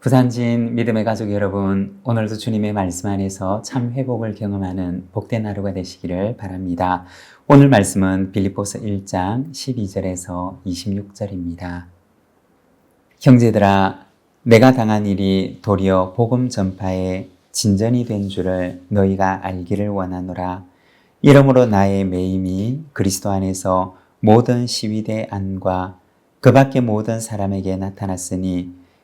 부산진 믿음의 가족 여러분, 오늘도 주님의 말씀 안에서 참 회복을 경험하는 복된 하루가 되시기를 바랍니다. 오늘 말씀은 빌립보서 1장 12절에서 26절입니다. 형제들아, 내가 당한 일이 도리어 복음 전파에 진전이 된 줄을 너희가 알기를 원하노라. 이러므로 나의 매임이 그리스도 안에서 모든 시위대 안과 그 밖의 모든 사람에게 나타났으니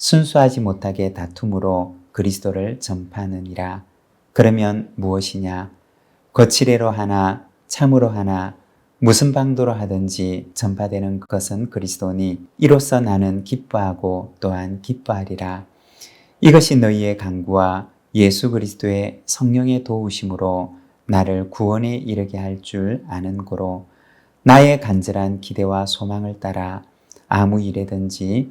순수하지 못하게 다툼으로 그리스도를 전파하느니라. 그러면 무엇이냐? 거칠애로 하나 참으로 하나 무슨 방도로 하든지 전파되는 것은 그리스도니 이로써 나는 기뻐하고 또한 기뻐하리라. 이것이 너희의 강구와 예수 그리스도의 성령의 도우심으로 나를 구원에 이르게 할 줄 아는 고로 나의 간절한 기대와 소망을 따라 아무 일에든지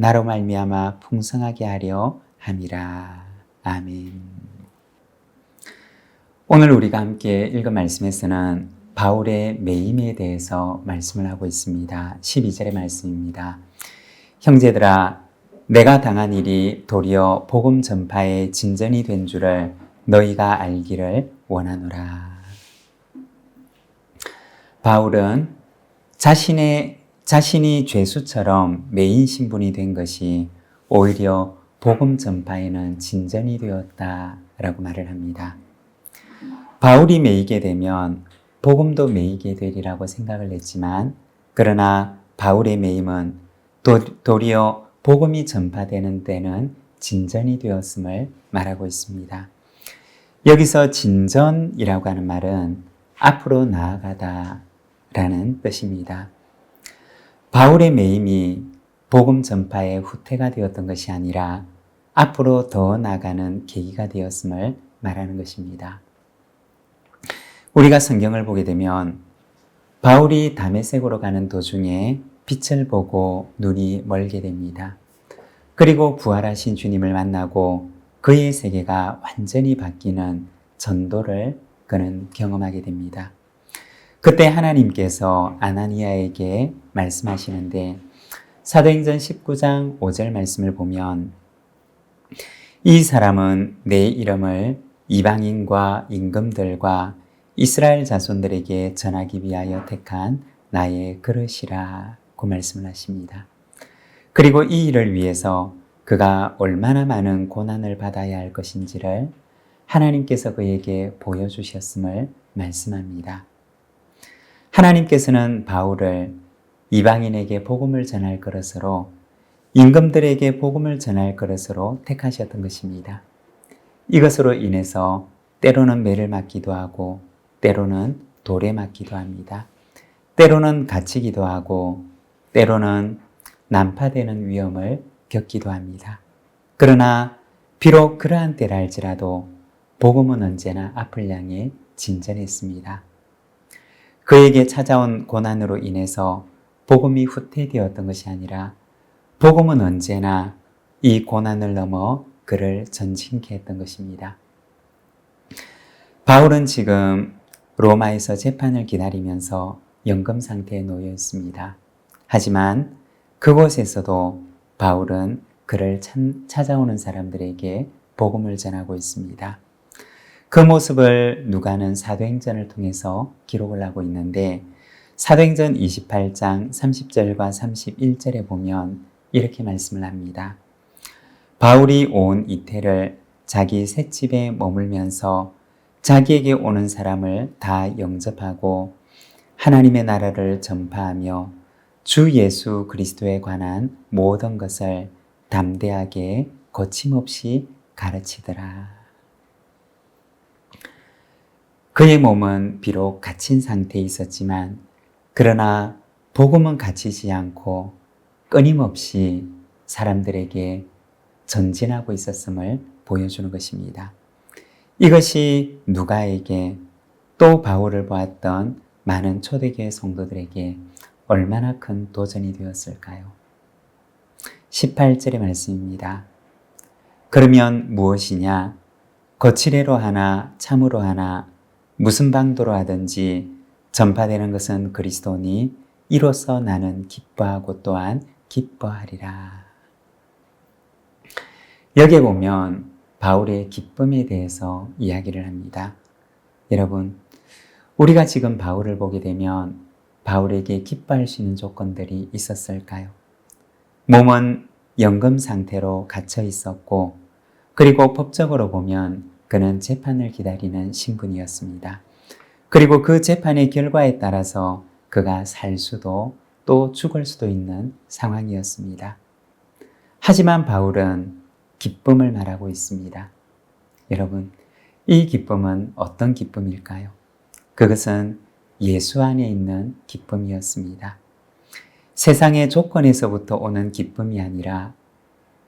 나로 말미암아 풍성하게 하려 함이라. 아멘. 오늘 우리가 함께 읽은 말씀에서는 바울의 매임에 대해서 말씀을 하고 있습니다. 12절의 말씀입니다. 형제들아, 내가 당한 일이 도리어 복음 전파의 진전이 된 줄을 너희가 알기를 원하노라. 바울은 자신의 자신이 죄수처럼 메인 신분이 된 것이 오히려 복음 전파에는 진전이 되었다라고 말을 합니다. 바울이 매이게 되면 복음도 매이게 되리라고 생각을 했지만 그러나 바울의 매임은 도 리어 복음이 전파되는 때는 진전이 되었음을 말하고 있습니다. 여기서 진전이라고 하는 말은 앞으로 나아가다 라는 뜻입니다. 바울의 매임이 복음 전파의 후퇴가 되었던 것이 아니라 앞으로 더 나가는 계기가 되었음을 말하는 것입니다. 우리가 성경을 보게 되면 바울이 다메섹으로 가는 도중에 빛을 보고 눈이 멀게 됩니다. 그리고 부활하신 주님을 만나고 그의 세계가 완전히 바뀌는 전도를 그는 경험하게 됩니다. 그때 하나님께서 아나니아에게 말씀하시는데 사도행전 19장 5절 말씀을 보면 이 사람은 내 이름을 이방인과 임금들과 이스라엘 자손들에게 전하기 위하여 택한 나의 그릇이라 고 말씀을 하십니다. 그리고 이 일을 위해서 그가 얼마나 많은 고난을 받아야 할 것인지를 하나님께서 그에게 보여주셨음을 말씀합니다. 하나님께서는 바울을 이방인에게 복음을 전할 그릇으로 임금들에게 복음을 전할 그릇으로 택하셨던 것입니다. 이것으로 인해서 때로는 매를 맞기도 하고 때로는 돌에 맞기도 합니다. 때로는 갇히기도 하고 때로는 난파되는 위험을 겪기도 합니다. 그러나 비록 그러한 때랄지라도 복음은 언제나 앞을 향해 진전했습니다. 그에게 찾아온 고난으로 인해서 복음이 후퇴되었던 것이 아니라 복음은 언제나 이 고난을 넘어 그를 전진케 했던 것입니다. 바울은 지금 로마에서 재판을 기다리면서 연금 상태에 놓여 있습니다. 하지만 그곳에서도 바울은 그를 참- 찾아오는 사람들에게 복음을 전하고 있습니다. 그 모습을 누가는 사도행전을 통해서 기록을 하고 있는데 사도행전 28장 30절과 31절에 보면 이렇게 말씀을 합니다. 바울이 온 이태를 자기 셋집에 머물면서 자기에게 오는 사람을 다 영접하고 하나님의 나라를 전파하며 주 예수 그리스도에 관한 모든 것을 담대하게 거침없이 가르치더라. 그의 몸은 비록 갇힌 상태에 있었지만 그러나 복음은 갇히지 않고 끊임없이 사람들에게 전진하고 있었음을 보여주는 것입니다. 이것이 누가에게 또 바울을 보았던 많은 초대교회 성도들에게 얼마나 큰 도전이 되었을까요? 18절의 말씀입니다. 그러면 무엇이냐? 거칠애로 하나 참으로 하나 무슨 방도로 하든지 전파되는 것은 그리스도니 이로써 나는 기뻐하고 또한 기뻐하리라. 여기에 보면 바울의 기쁨에 대해서 이야기를 합니다. 여러분, 우리가 지금 바울을 보게 되면 바울에게 기뻐할 수 있는 조건들이 있었을까요? 몸은 연금 상태로 갇혀 있었고, 그리고 법적으로 보면 그는 재판을 기다리는 신분이었습니다. 그리고 그 재판의 결과에 따라서 그가 살 수도 또 죽을 수도 있는 상황이었습니다. 하지만 바울은 기쁨을 말하고 있습니다. 여러분, 이 기쁨은 어떤 기쁨일까요? 그것은 예수 안에 있는 기쁨이었습니다. 세상의 조건에서부터 오는 기쁨이 아니라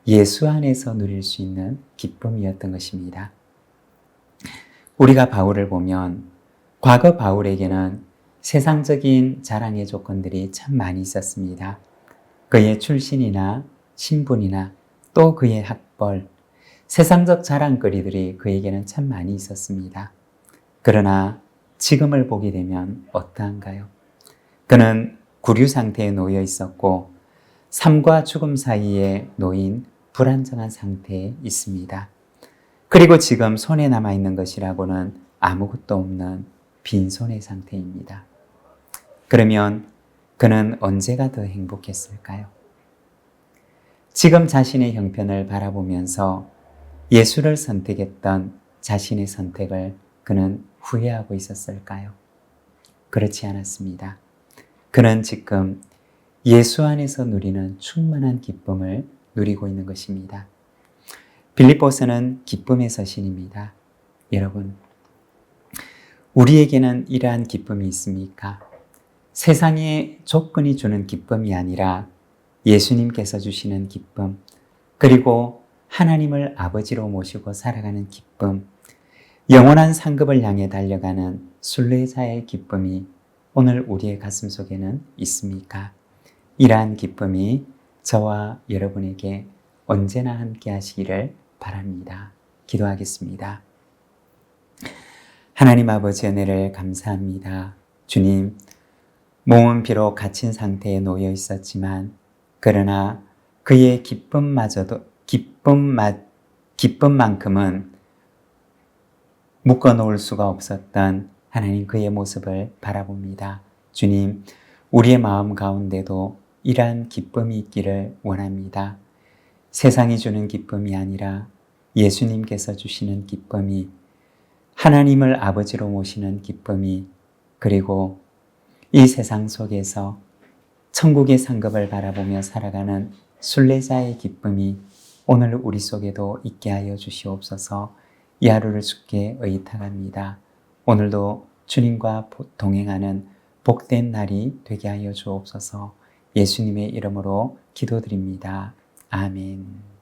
예수 안에서 누릴 수 있는 기쁨이었던 것입니다. 우리가 바울을 보면 과거 바울에게는 세상적인 자랑의 조건들이 참 많이 있었습니다. 그의 출신이나 신분이나 또 그의 학벌, 세상적 자랑거리들이 그에게는 참 많이 있었습니다. 그러나 지금을 보게 되면 어떠한가요? 그는 구류 상태에 놓여 있었고 삶과 죽음 사이에 놓인 불안정한 상태에 있습니다. 그리고 지금 손에 남아 있는 것이라고는 아무것도 없는 빈손의 상태입니다. 그러면 그는 언제가 더 행복했을까요? 지금 자신의 형편을 바라보면서 예수를 선택했던 자신의 선택을 그는 후회하고 있었을까요? 그렇지 않았습니다. 그는 지금 예수 안에서 누리는 충만한 기쁨을 누리고 있는 것입니다. 빌립보서는 기쁨의 서신입니다. 여러분, 우리에게는 이러한 기쁨이 있습니까? 세상의 조건이 주는 기쁨이 아니라 예수님께서 주시는 기쁨, 그리고 하나님을 아버지로 모시고 살아가는 기쁨, 영원한 상급을 향해 달려가는 순례자의 기쁨이 오늘 우리의 가슴 속에는 있습니까? 이러한 기쁨이 저와 여러분에게 언제나 함께 하시기를 바랍니다. 기도하겠습니다. 하나님 아버지 은혜를 감사합니다. 주님, 몸은 비록 갇힌 상태에 놓여 있었지만, 그러나 그의 기쁨마저도, 기쁨만, 기쁨만큼은 묶어 놓을 수가 없었던 하나님 그의 모습을 바라봅니다. 주님, 우리의 마음 가운데도 이러한 기쁨이 있기를 원합니다. 세상이 주는 기쁨이 아니라 예수님께서 주시는 기쁨이 하나님을 아버지로 모시는 기쁨이 그리고 이 세상 속에서 천국의 상급을 바라보며 살아가는 순례자의 기쁨이 오늘 우리 속에도 있게 하여 주시옵소서 이 하루를 주께 의탁합니다. 오늘도 주님과 동행하는 복된 날이 되게 하여 주옵소서 예수님의 이름으로 기도드립니다. 아멘.